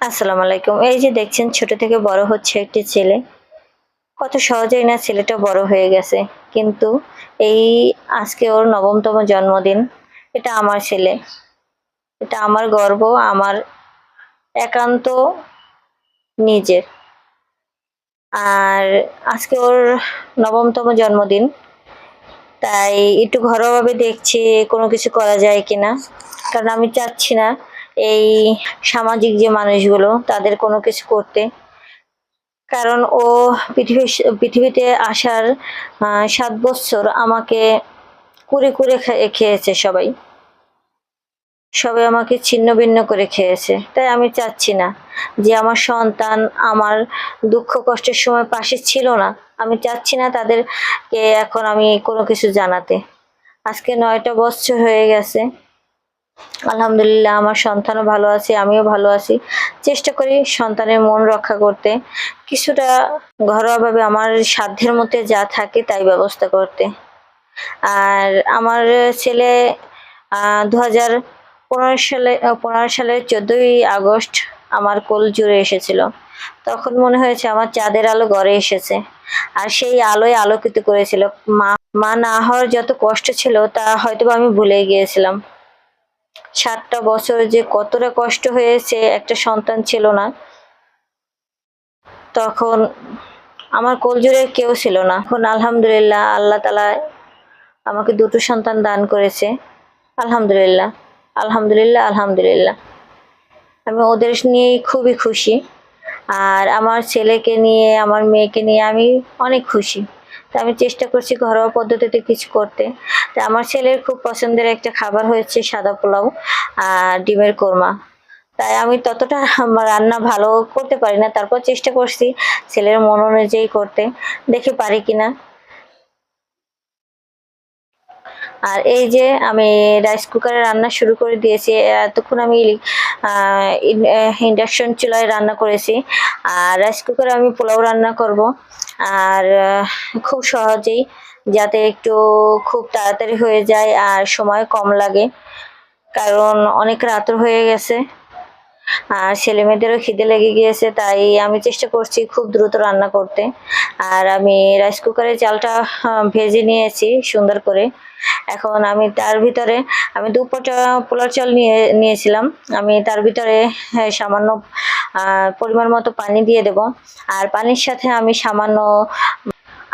আসসালামু আলাইকুম। এই যে দেখছেন, ছোট থেকে বড় হচ্ছে একটি ছেলে। কত সহজেই না ছেলেটা বড় হয়ে গেছে। কিন্তু এই আজকে ওর নবমতম জন্মদিন। এটা আমার ছেলে। এটা আমার গর্ব, আমার একান্ত নিজের। আর আজকে ওর নবমতম জন্মদিন। তাই একটু ঘরোয়াভাবে দেখছি, কোনো কিছু করা যায় কিনা। কারণ আমি চাচ্ছি না এই সামাজিক যে মানুষগুলো, তাদের কোনো কিছু করতে। কারণ ও পৃথিবী, পৃথিবীতে আসার সাত বছর আমাকে কুড়ে কুড়ে খেয়েছে সবাই। সবাই আমাকে ছিন্ন ভিন্ন করে খেয়েছে। তাই আমি চাচ্ছি না যে আমার সন্তান আমার দুঃখ কষ্টের সময় পাশে ছিল না। আমি চাচ্ছি না তাদেরকে এখন আমি কোনো কিছু জানাতে। আজকে নয়টা বছর হয়ে গেছে। আলহামদুলিল্লাহ, আমার সন্তানও ভালো আছে, আমিও ভালো আছি। চেষ্টা করি সন্তানের মন রক্ষা করতে। কিছুটা ঘরোয়াভাবে আমার সাধ্যের মধ্যে যা থাকে তাই ব্যবস্থা করতে। আর আমার ছেলে দু হাজার পনেরো সালে পনেরো সালের চোদ্দই আগস্ট আমার কোল জুড়ে এসেছিল। তখন মনে হয়েছে আমার চাঁদের আলো ঘরে এসেছে। আর সেই আলোয় আলোকিত করেছিল। মা মা না হওয়ার যত কষ্ট ছিল তা হয়তোবা আমি ভুলে গিয়েছিলাম। সাতটা বছর যে কতটা কষ্ট হয়েছে, একটা সন্তান ছিল না। তখন আমার কোলজুড়ে কেউ ছিল না। এখন আলহামদুলিল্লাহ, আল্লাহ তালা আমাকে দুটো সন্তান দান করেছে। আলহামদুলিল্লাহ আলহামদুলিল্লাহ আলহামদুলিল্লাহ। আমি ওদের নিয়েই খুবই খুশি। আর আমার ছেলেকে নিয়ে, আমার মেয়েকে নিয়ে আমি অনেক খুশি। তা আমি চেষ্টা করছি ঘরোয়া পদ্ধতিতে কিছু করতে। তা আমার ছেলের খুব পছন্দের একটা খাবার হয়েছে সাদা পোলাও আর ডিমের কোরমা। তাই আমি ততটা রান্না ভালো করতে পারি না। তারপর চেষ্টা করছি ছেলের মন অনুযায়ী করতে। দেখি পারি কিনা। আর এই যে আমি রাইস কুকারে রান্না শুরু করে দিয়েছি, এতক্ষণ আমি ইন্ডাকশন চুলায় রান্না করেছি। আর রাইস কুকারে আমি পোলাও রান্না করব। আর খুব সহজেই যাতে একটু খুব তাড়াতাড়ি হয়ে যায় আর সময় কম লাগে। কারণ অনেক রাত হয়ে গেছে। আর ছেলে মেয়েদেরও খিদে লেগে গিয়েছে, তাই আমি চেষ্টা করছি খুব দ্রুত রান্না করতে। আর আমি রাইস কুকারে চালটা ভেজে নিয়েছি সুন্দর করে। এখন আমি তার ভিতরে, আমি দু পটা পোলার চাল নিয়ে, নিয়েছিলাম। আমি তার ভিতরে সামান্য পরিমাণ মতো পানি দিয়ে দেব। আর পানির সাথে আমি সামান্য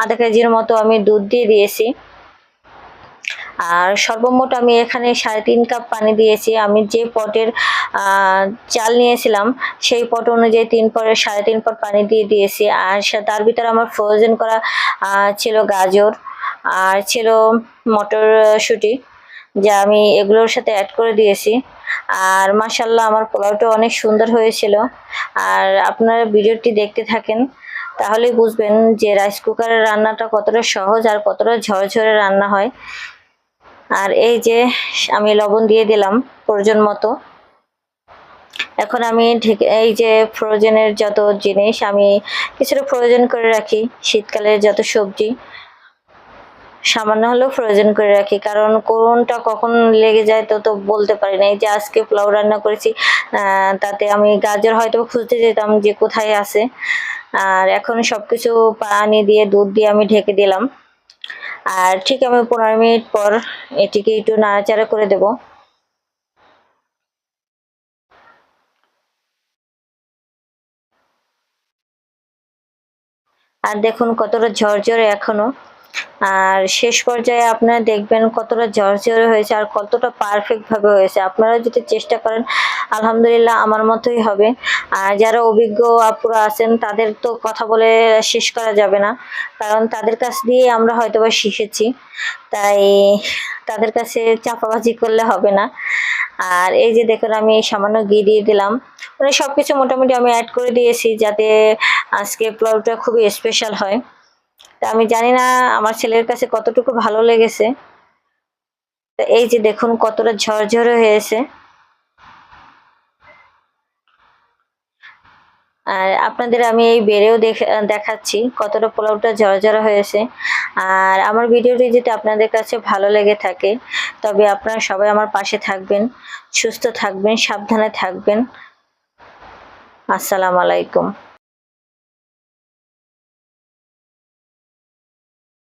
আধা কেজির মতো আমি দুধ দিয়ে দিয়েছি। আর সর্বমোট আমি এখানে সাড়ে তিন কাপ পানি দিয়েছি। আমি যে পটের চাল নিয়েছিলাম, সেই পট অনুযায়ী তিন পরের সাড়ে তিন পট পানি দিয়ে দিয়েছি। আর তার ভিতরে আমার ফ্রোজেন করা ছিল গাজর, আর ছিল মটরশুঁটি, যা আমি এগুলোর সাথে অ্যাড করে দিয়েছি। আর মাসাল্লাহ আমার পোলাওটা অনেক সুন্দর হয়েছিল। আর আপনারা ভিডিওটি দেখতে থাকেন, তাহলেই বুঝবেন যে রাইস কুকারের রান্নাটা কতটা সহজ আর কতটা ঝরঝরে রান্না হয়। আর এই যে আমি লবণ দিয়ে দিলাম প্রয়োজন মতো। এখন আমি এই যে ফ্রোজেনের যত জিনিস আমি কিছুটা প্রয়োজন করে রাখি শীতকালের যত সবজি, সামান্য হলেও প্রয়োজন করে রাখি, কারণ কোনটা কখন লেগে যায় তো তো বলতে পারি না। এই যে আজকে পোলাও রান্না করেছি তাতে আমি গাজর হয়তো খুঁজতে যেতাম যে কোথায় আছে। আর এখন সবকিছু পানি দিয়ে, দুধ দিয়ে আমি ঢেকে দিলাম। আর ঠিক আমি পনেরো মিনিট পর এটিকে একটু নাড়াচাড়া করে দেব। আর দেখুন কতটা ঝরঝরে এখনও। আর শেষ পর্যায়ে আপনারা দেখবেন কতটা ঝরঝরে হয়েছে আর কতটা পারফেক্ট ভাবে হয়েছে। আপনারা যদি চেষ্টা করেন, আলহামদুলিল্লাহ আমার মতোই হবে। আর যারা অভিজ্ঞ আপুরা আছেন, তাদের তো কথা বলে শেষ করা যাবে না। কারণ তাদের কাছ দিয়ে আমরা হয়তোবা শিখেছি। তাই তাদের কাছে চাপাবাজি করলে হবে না। আর এই যে দেখুন, আমি সামান্য ঘি দিয়ে দিলাম। মানে সবকিছু মোটামুটি আমি অ্যাড করে দিয়েছি যাতে আজকে পোলাওটা খুবই স্পেশাল হয়। তা আমি জানি না আমার ছেলের কাছে কতটুকু ভালো লেগেছে। এই যে দেখুন কতটা ঝরঝরে হয়েছে। আর আপনাদের আমি এই বেড়েও দেখাচ্ছি কতটা পোলাওটা ঝরঝরা হয়েছে। আর আমার ভিডিওটি যদি আপনাদের কাছে ভালো লেগে থাকে, তবে আপনারা সবাই আমার পাশে থাকবেন, সুস্থ থাকবেন, সাবধানে থাকবেন। আসসালামু আলাইকুম।